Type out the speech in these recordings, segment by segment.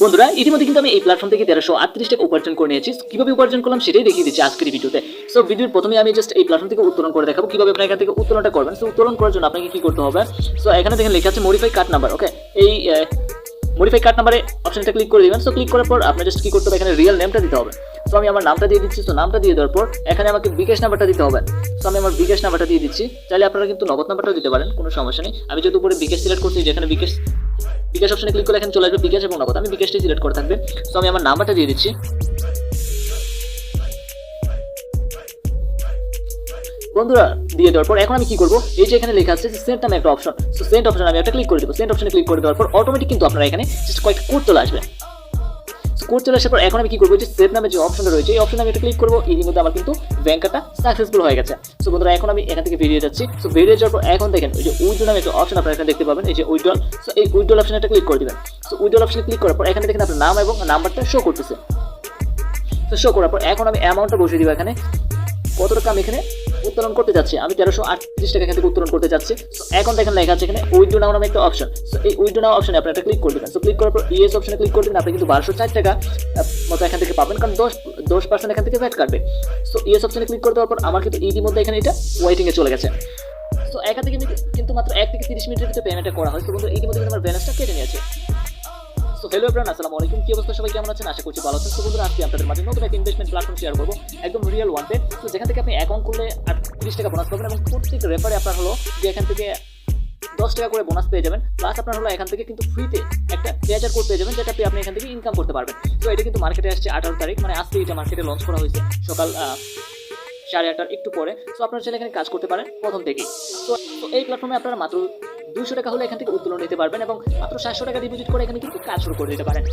বন্ধুরা, ইতিমধ্যে কিন্তু আমি এই প্ল্যাটফর্ম থেকে তেরোশো আটত্রিশ টাকা উপার্জন করে নিয়েছি। কীভাবে উপার্জন করলাম সেটাই দেখিয়ে দিচ্ছি আজকের ভিডিওতে। সো ভিডিওর প্রথমে আমি জাস্ট এই প্ল্যাটফর্ম থেকে উত্তোলন করে দেখাবো, কীভাবে আপনি এখান থেকে উত্তোলনটা করবেন। সো উত্তোলন করার জন্য আপনাকে কি করতে হবে? সো এখানে দেখেন লেখা আছে মডিফাই কার্ড নাম্বার ওকে এই মডিফাই কার্ড নাম্বারে অপশনটা ক্লিক করে দিবেন। সো ক্লিক করার পর আপনার জাস্ট কি করতে হবে? এখানে রিয়েল নেমটা দিতে হবে। সো আমি আমার নামটা দিয়ে দিচ্ছি। তো নামটা দিয়ে দেওয়ার পর এখানে আমাকে বিকাশ নাম্বারটা দিতে হবে। সো আমি আমার বিকাশ নাম্বারটা দিয়ে দিচ্ছি। চাইলে আপনারা কিন্তু নগদ নাম্বারটাও দিতে পারেন, কোনো সমস্যা নেই। আমি যেহেতু উপরে বিকাশ সিলেক্ট করছি, যেখানে বিকাশ বিকাশ অপশনে ক্লিক করলে এখানে চলে আসবে বিকাশ এবং নগদ। আমি বিকাশটি সিলেক্ট করে থাকবে। সো আমি আমার নাম্বারটা দিয়ে দিচ্ছি। বন্ধুরা, দিয়ে দেওয়ার পর এখন আমি কি করব? এই যে এখানে লেখা আছে সেন্ট নামে একটা অপশন সো সেন্ট অপশন আমি একটা ক্লিক করে দেবো। সেন্ট অপশনে ক্লিক করে দেওয়ার পর অটোমেটিক কিন্তু আপনারা এখানে জাস্ট কয়েকটা কোড চলে আসবে। কোড চলে আসার পর এখন আমি কি করব? যে সেভ নামে যে অপশনটা রয়েছে, এই অপশনে আমি একটা ক্লিক করব এর মধ্যে আমার কিন্তু ব্যাংকটা সাকসেসফুল হয়ে গেছে। সো বন্ধুরা, এখন আমি এখান থেকে বেরিয়ে যাচ্ছি। সো বেরিয়ে যাওয়ার পর এখন দেখেন, ওই যে উইড্রো নামে একটা অপশন আপনারা এখানে দেখতে পাবেন, এই যে উইড্রল সো এই উইড্রল অপশনে একটা ক্লিক করে দিবেন। সো উইড্রল অপশনে ক্লিক করার পর এখানে দেখেন আপনার নাম এবং নাম্বারটা শো করতেছে। তো শো করার পর এখন আমি অ্যামাউন্টটা বসিয়ে দিব এখানে। কত টাকা আমি এখানে উত্তোলন করতে যাচ্ছি। আমি তেরোশো আটত্রিশ টাকা এখান থেকে উত্তোলন করতে যাচ্ছি। সো এখন দেখেন লেখা আছে এখানে উইড্রো নাও নামে একটা অপশন সো এই উইড্রো নাও অপশনে আপনি একটা ক্লিক করে দেবেন। সো ক্লিক করার পর ইএস অপশনে ক্লিক করে দেবেন। আপনি কিন্তু বারোশো ষাট টাকা মতো এখান থেকে পাবেন। কারণ দশ দশ পার্সেন্ট এখান থেকে ভ্যাট কাটবে। সো ইএস অপশনে ক্লিক করে দেওয়ার পর আমার কিন্তু ইতিমধ্যে এখানে এটা ওয়েটিংয়ে চলে গেছে। সো এখান থেকে কিন্তু- মাত্র এক থেকে তিরিশ মিনিটের ভিতরে পেমেন্টটা করা হয়। তো বন্ধু, ইতিমধ্যে কিন্তু আমার ব্যালেন্সটা কেটে নিয়েছে। হ্যালো এভরিওয়ান আসসালামু আলাইকুম। কি অবস্থা? সবাই কেমন আছেন? আশা করছি ভালো আছেন। তো বন্ধুরা, আজকে আপনাদের মাঝে নতুন একটা ইনভেস্টমেন্ট প্ল্যাটফর্ম শেয়ার করব। একদম রিয়েল ওয়ান পে তো যেখান থেকে আপনি অ্যাকাউন্ট করলে আটত্রিশ টাকা বোনাস পাবেন এবং প্রত্যেক রেফারে আপনার হলো যে এখান থেকে দশ টাকা করে বোনাস পেয়ে যাবেন। প্লাস আপনার হলো এখান থেকে কিন্তু ফ্রিতে একটা পেজার কোড পেয়ে যাবেন যেটা আপনি এখান থেকে ইনকাম করতে পারবেন। তো এটা কিন্তু মার্কেটে আসছে আঠারো তারিখ। মানে আজকে এটা মার্কেটে লঞ্চ করা হয়েছে সকাল সাড়ে আটটার একটু পরে। তো আপনারা চাইলে এখানে কাজ করতে পারেন প্রথম থেকেই। তো এই প্ল্যাটফর্মে আপনারা মাত্র দুশো টাকা হলে এখান থেকে উত্তোলন নিতে পারবেন এবং মাত্র সাতশো টাকা ডিপোজিট করে এখানে কিন্তু কাজ শুরু করে দিতে পারেন।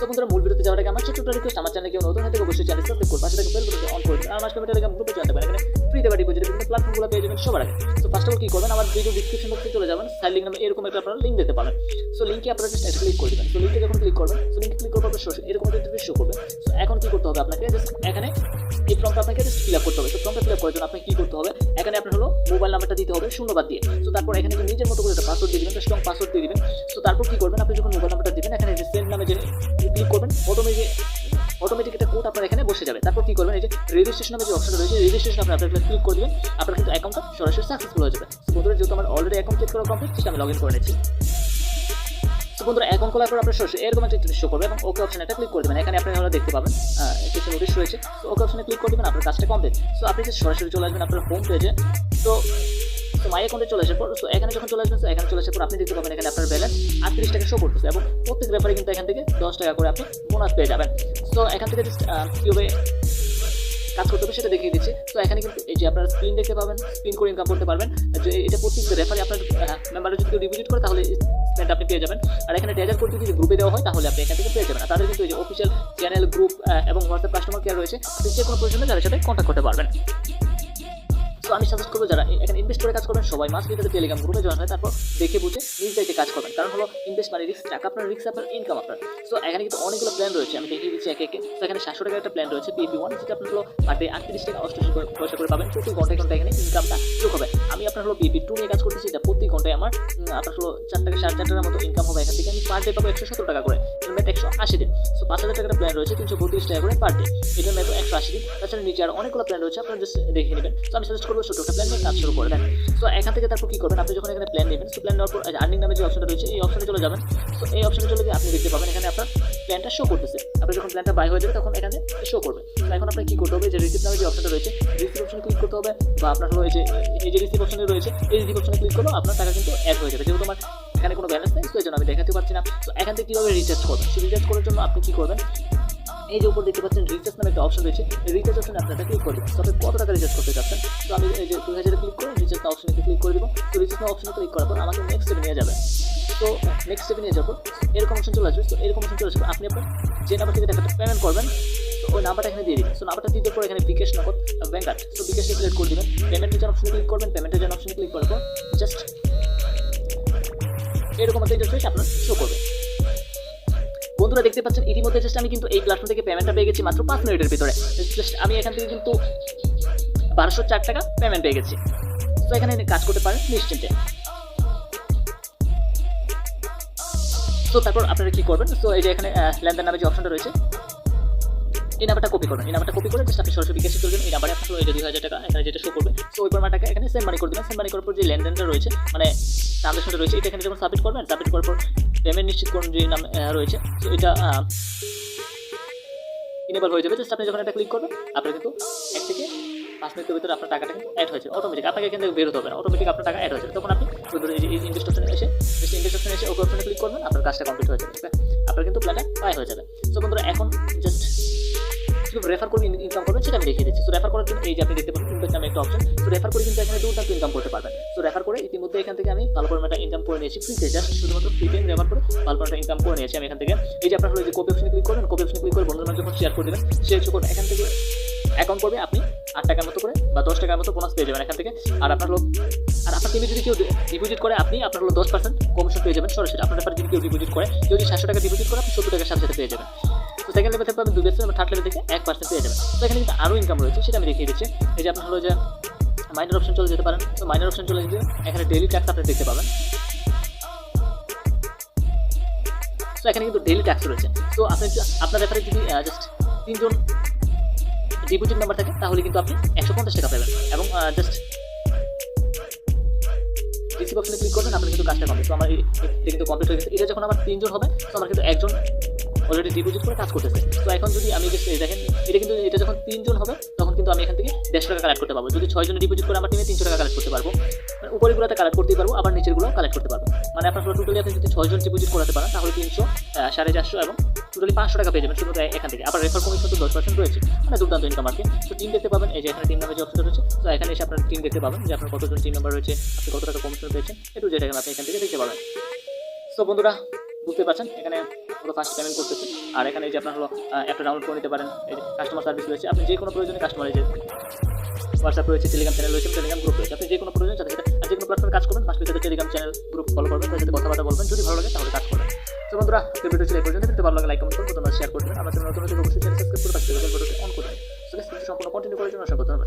তো বন্ধুরা, মূল ভিডিওতে যাওয়ার আগে আমার ছোট্ট রিকোয়েস্ট আমার কেউ নতুন অবশ্যই চ্যানেল সাবস্ক্রাইব করুন পাশে থেকে বেল অন করে দিন আর আমার টেলিগ্রাম গ্রুপে জানতে পারেন, এখানে ডিপোজিট বিভিন্ন প্ল্যাটফর্মগুলো পেয়ে যাবেন সবার আগে। তো ফার্স্ট অফ অল কি করবেন, আমার ভিডিও ডিসক্রিপশন বক্সে চলে যাবেন। সাইড লিঙ্ক নামে এরকম একটা আপনারা লিঙ্ক দেখতে পাবেন সো লিঙ্কে আপনারা জাস্ট ক্লিক করে দেবেন। সো যখন ক্লিক করবেন সো লিঙ্কে ক্লিক করার পর এরকম একটা শো করবে। সো এখন কি করতে হবে আপনাকে? জাস্ট এখানে এই ফর্মটা আপনাকে ফিল আপ করতে হবে। তো ফর্মটা ফিল আপ করার জন্য আপনাকে কি করতে হবে? এখানে আপনার হলো মোবাইল নাম্বারটা দিতে হবে শূন্যবাদ দিয়ে। তো তারপর এখানে যে নিজের মতো করে একটা পাসওয়ার্ড দিয়ে দিবেন স্ট্রং পাসওয়ার্ড দিয়ে দিবেন। তো তারপর কি করবেন? আপনি যখন মোবাইল নাম্বারটা দিবেন, এখানে যে সেন্ড নামে যে ক্লিক করবেন অটোমেটিক অটোমেটিক একটা কোড আপনার এখানে বসে যাবে। তারপর কি করবেন? এই যে রেজিস্ট্রেশন নামে যে অপশনটা রয়েছে রেজিস্ট্রেশন আপনি আপনার ক্লিক করে দিবেন, আপনার কিন্তু অ্যাকাউন্টটা সরাসরি সাকসেসফুল হয়ে যাবে। বন্ধুরা, যেহেতু আমার অলরেডি অ্যাকাউন্ট চেক করা কমপ্লিট সেটা আমি লগ ইন করে নিচ্ছি। তো বন্ধুরা অ্যাকাউন্ট খোলার পর আপনার সরাসরি এরকম একটা শো করবে এবং ওকে অপশন একটা ক্লিক করে দেবেন। এখানে আপনি হলো দেখতে পাবেন কিছু নোটিশ রয়েছে। তো ওকে অপশনে ক্লিক করে দেবেন, আপনার কাজটা কমপ্লিট সো আপনি সরাসরি চলে আসবেন আপনার হোম পেজে তো তো মাই অ্যাকাউন্টে চলে আসার পর, তো এখানে যখন চলে আসবেন এখানে চলে আসার পর আপনি দেখতে পাবেন এখানে আপনার ব্যালেন্স আটত্রিশ টাকা শো করতেছে এবং প্রত্যেক ব্যাপারে কিন্তু এখান থেকে দশ টাকা করে আপনি বোনাস পেয়ে যাবেন। তো এখান থেকে জাস্ট কীভাবে কাজ করতে হবে সেটা দেখিয়ে দিচ্ছি। তো এখানে কিন্তু এই যে আপনার স্ক্রিন দেখতে পাবেন স্ক্রিন করে ইনকাম করতে পারবেন। এটা প্রত্যেক রেফারি আপনার মেম্বারে যদি কেউ ডিপোজিট করে, তাহলে স্পেন্ড আপনি পেয়ে যাবেন। আর এখানে ট্রেজার কোড যদি গ্রুপে দেওয়া হয়, তাহলে আপনি এখান থেকে পেয়ে যাবেন। তাদের কিন্তু এই যে অফিসিয়াল চ্যানেল গ্রুপ এবং হোয়াটসঅ্যাপ কাস্টমার কেয়ার রয়েছে যে কোনো প্রয়োজনে তাদের সাথে কন্ট্যাক্ট করতে পারবেন। তো আমি সাজেস্ট করব যারা এখানে ইনভেস্ট করে কাজ করবেন, সবাই মাস ভিতরে টেলিগ্রাম গ্রুপে জয়েন হয়, তারপর দেখে বুঝে নিজ দায়িত্বে কাজ করবেন। কারণ হলো ইনভেস্ট মানে রিস্ক টাকা আপনার রিস্ক আপনার ইনকাম আপনার। সো এখানে কিন্তু অনেকগুলো প্ল্যান রয়েছে, আমি দেখিয়ে দিচ্ছি একে একে। তো এখানে সাতশো টাকার একটা প্ল্যান রয়েছে পিপি ওয়ান যেটা আপনার হলো পার ডে আটত্রিশ টাকা অষ্টআশি পয়সা করে পাবেন। প্রতি ঘন্টায় ঘন্টায় এখানে ইনকামটা যোগ হবে। আমি আপনার হলো পিপি টু নিয়ে কাজ করতেছি, এটা প্রতি ঘন্টায় আমার আপনার হলো চার টাকা সাড়ে চার টাকার মতো ইনকাম হবে এখান থেকে। আমি পার ডে পাবো একশো সত্তর টাকা করে। মেট একশো আশি দিন। সো পাঁচ হাজার টাকার প্ল্যান রয়েছে, তিনশো বত্রিশ টাকা করে পার ডে এটার মেট একশো আশি দিন। তাছাড়া নিচে আর অনেকগুলো প্ল্যান রয়েছে, আপনারা জাস্ট দেখে নেবেন। তো আমি সাজেস্ট করব ছোটো একটা প্ল্যান নিয়ে কাজ শুরু করে দেন। সো এখান থেকে তারপর কি করবেন? আপনি যখন এখানে প্ল্যান নেবেন সো প্ল্যান নেওয়ার পর আর্নিং নামে যে অপশনটা রয়েছে, এই অপশনে চলে যাবেন। সো এই অপশনে চলে গিয়ে আপনি দেখতে পাবেন, এখানে আপনার প্ল্যানটা শো করতেছে। আপনি যখন প্ল্যানটা বাই হয়ে যাবে, তখন এখানে শো করবে। এখন আপনার কি করতে হবে? যে রিসিপ্ট নামে যে অপশনটা রয়েছে রিসিপ্ট অপশনে ক্লিক করতে হবে বা আপনার হলো এই যে এই যে রিসিপ্ট অপশনে রয়েছে, এই রিসিপ্ট অপশনে ক্লিক করলেও আপনার টাকা কিন্তু অ্যাড হয়ে যাবে। যেহেতু আমার এখানে কোনো ব্যালেন্স নেই, তো এই জন্য আমি দেখাতে পারছি না। তো এখান থেকে কীভাবে রিচার্জ করবেন? সেই রিচার্জ করার জন্য আপনি কী করবেন? এই যে উপর দেখতে পাচ্ছেন রিচার্জ নামে একটা অপশন রয়েছে। রিচার্জ অপশনে আপনারা ক্লিক করবেন। তবে কত টাকা রিচার্জ করতে চাচ্ছেন? তো আমি এই যে দুই হাজারে ক্লিক করে রিচার্জ অপশনে ক্লিক করে দিব। তো রিচার্জ অপশনে ক্লিক করার পর আমাকে নেক্সট স্টেপে নিয়ে যাবে। তো নেক্সট স্টেপে নিয়ে যাব। এরকম অপশন চলে আসবে। তো এরকম অপশন চলে আসবে। আপনি আপনার যে নাম্বার থেকে টাকাটা পেমেন্ট করবেন, তো ওই নাম্বারটা এখানে দিয়ে দিবেন। তো নাম্বারটা দিতে পর এখানে বিকাশ নগদ ব্যাংক কার্ড তো বিকাশে সিলেক্ট করে দিবেন। পেমেন্টের জন্য অপশনে ক্লিক করবেন। পেমেন্টের জন্য অপশনে ক্লিক করার পর জাস্ট এরকম একটা ইন্টারফেস আপনার শো করবে। বন্ধুরা দেখতে পাচ্ছেন, ইতিমধ্যে জাস্ট আমি কিন্তু এই প্ল্যাটফর্ম থেকে পেমেন্টটা পেয়ে গেছি মাত্র পাঁচ মিনিটের ভিতরে। জাস্ট আমি এখান থেকে কিন্তু বারোশো চার টাকা পেমেন্ট পেয়ে গেছি। তো এখানে কাজ করতে পারেন নিশ্চিন্তে। তো তারপর আপনারা কি করবেন? তো এই যে এখানে লেনদেন নামে যে অপশনটা রয়েছে এই নাম্বারটা কপি করবেন। এই নাম্বারটা কপি করে জাস্ট আপনি সরাসরি বিকাশে চলবেন এই নাম্বারে আপনার যে দুই হাজার টাকা, এখানে যেটা শো করবে সো ওই পরিমাণ টাকা এখানে সেন্ড মানি করে দেবেন। সেন্ড মানি করার পর যে লেনদেনটা রয়েছে মানে ট্রানজাকশনটা রয়েছে, এটা এখানে যখন সাবমিট করবেন সাবমিট করার পর পেমেন্ট নিশ্চিত করুন যে নাম রয়েছে। তো এটা ইনেবল হয়ে যাবে। জাস্ট আপনি যখন এটা ক্লিক করবেন, আপনার কিন্তু এক থেকে পাঁচ মিনিটের ভিতরে আপনার টাকাটা কিন্তু অ্যাড হয়েছে অটোমেটিক আপনাকে এখান থেকে বেরোতে হবে না। অটোমেটিক আপনার টাকা অ্যাড হয়ে যাবে। তখন আপনি ধরুন এই এসে জাস্ট ইনভেস্ট এসে ওকে অপশনে ক্লিক করবেন, আপনার কাজটা কমপ্লিট হয়ে যাবে। আপনার কিন্তু প্ল্যানটা প্রায় হয়ে যাবে। সো বন্ধুরা, এখন জাস্ট কীভাবে রেফার করে ইনকাম করবেন, সেটা আমি দেখিয়ে দিচ্ছি। তো রেফার করার জন্য এই যে আপনি দেখতে পাচ্ছেন নামে একটা অপশন তো রেফার করে কিন্তু এখানে দুর্দান্ত ইনকাম করতে পারবেন। তো রেফার করে ইতিমধ্যে এখান থেকে আমি ভালো পরিমাণে ইনকাম করে নিয়েছি। ফ্রিতে জাস্ট শুধুমাত্র ফ্রি টাইম রেফার করে ভালো পরিমাণে ইনকাম করে নিয়েছি আমি এখান থেকে। এই যে আপনার হলো যে কপি অপশনে ক্লিক করবেন কপি অপশনে ক্লিক করে বন্ধুদের মাঝে যখন শেয়ার করে দেবেন শেয়ার করবেন এখান থেকে অ্যাকাউন্ট করবে, আপনি আট টাকার মতো করে বা দশ টাকার মতো বোনাস পেয়ে যাবেন এখান থেকে। আর আপনার লোক আর আপনার টিমে যদি কেউ ডিপোজিট করে, আপনি আপনার হলো দশ পার্সেন্ট কমিশন পেয়ে যাবেন। সরাসরি আপনার ব্যাপারে যদি কেউ ডিপোজিট করে, কেউ যদি সাতশো টাকা ডিপোজিট করে, আপনি সত্তর টাকার সাথে সাথে পেয়ে যাবেন। সেকেন্ড লেভেল থেকে পাবেন দুই পার্সেন্ট থার্ড লেভেল থেকে এক পার্সেন্ট পেয়ে যাবেন। তো এখানে কিন্তু আরও ইনকাম রয়েছে, সেটা আমি দেখিয়ে দিচ্ছি। এই যে আপনার হলো যে মাইনার অপশন চলে যেতে পারেন। তো মাইনার অপশন চলে যেতে এখানে ডেলি ট্যাক্স আপনি দেখতে পাবেন। তো এখানে কিন্তু ডেলি ট্যাক্স রয়েছে। তো আপনি আপনার ব্যাপারে যদি জাস্ট তিনজন ডিপোজিট নাম্বার থাকে, তাহলে কিন্তু আপনি একশো পঞ্চাশ টাকা পাবেন। এবং জাস্ট রিসিভ অপশনে ক্লিক করবেন আপনি কিন্তু কাজটা কমপ্লিট তো আমার কিন্তু কমপ্লিট হয়ে গেছে। এটা যখন আমার তিনজন হবে, তো আমার কিন্তু একজন অলরেডি ডিপোজিট করে কাজ করতেছে। তো এখন যদি আমি দেখেন, এটা কিন্তু এটা যখন তিনজন হবে, তখন কিন্তু আমি এখান থেকে দেড়শো টাকা কালেক্ট করতে পারব। যদি ছয়জন ডিপোজিট করে আমার টিমে তিনশো টাকা কালেক্ট করতে পারব। মানে উপরেগুলোতে কালেক্ট করতে পারব, আবার নিচেরগুলো কালেক্ট করতে পারব। মানে আপনার টোটালি আপনি যদি ছয়জন ডিপোজিট করাতে পারেন, তাহলে তিনশো সাড়ে চারশো এবং টোটালি পাঁচশো টাকা পেয়ে যাবেন শুধু এখান থেকে। আবার রেফার কমিশন তো দশ পার্সেন্ট রয়েছে। মানে দুর্দান্ত ইনকাম আর কি। তো টিম দেখতে পাবেন, এই যে এখানে টিম নাম্বার যে অপশনটা রয়েছে, তো এখানে এসে আপনার টিম দেখতে পাবেন যে আপনার কতজন টিম নাম্বার রয়েছে, আপনি কত টাকা কমিশন পেয়েছেন একটু যেটা আপনি এখান থেকে দেখতে পাবেন। তো বন্ধুরা বুঝতে পারছেন? এখানে পুরো ফার্স্ট পেমেন্ট করতেছে। আর এখানে এই যে আপনার হলো একটা ডাউনলোড করে নিতে পারেন। এই যে কাস্টমার সার্ভিস রয়েছে। আপনি যে কোনো প্রয়োজনে কাস্টমার এই হোয়াটসঅ্যাপ রয়েছে টেলিগ্রাম চ্যানেল রয়েছে টেলিগ্রাম গ্রুপ রয়েছে। আপনি যে কোনো প্রয়োজন সাথে আর যে কোনো প্ল্যাটফর্মে কাজ করবেন পাশে সাথে টেলিগ্রাম চ্যানেল গ্রুপ ফলো করবেন। তাদের সাথে কথাবার্তা বলবেন। যদি ভালো লাগে তাহলে কাজ করবেন। তো বন্ধুরা ভিডিও ছিল এই পর্যন্ত। যদি ভালো লাগে লাইক কমেন্ট করবেন তোমরা শেয়ার করবেন। আমার নতুন নতুন অবশ্যই চ্যানেল সাবস্ক্রাইব করে পাশে বেল বাটনটি অন সম্পূর্ণ। কন্টিনিউ করার জন্য আশা করতে হবে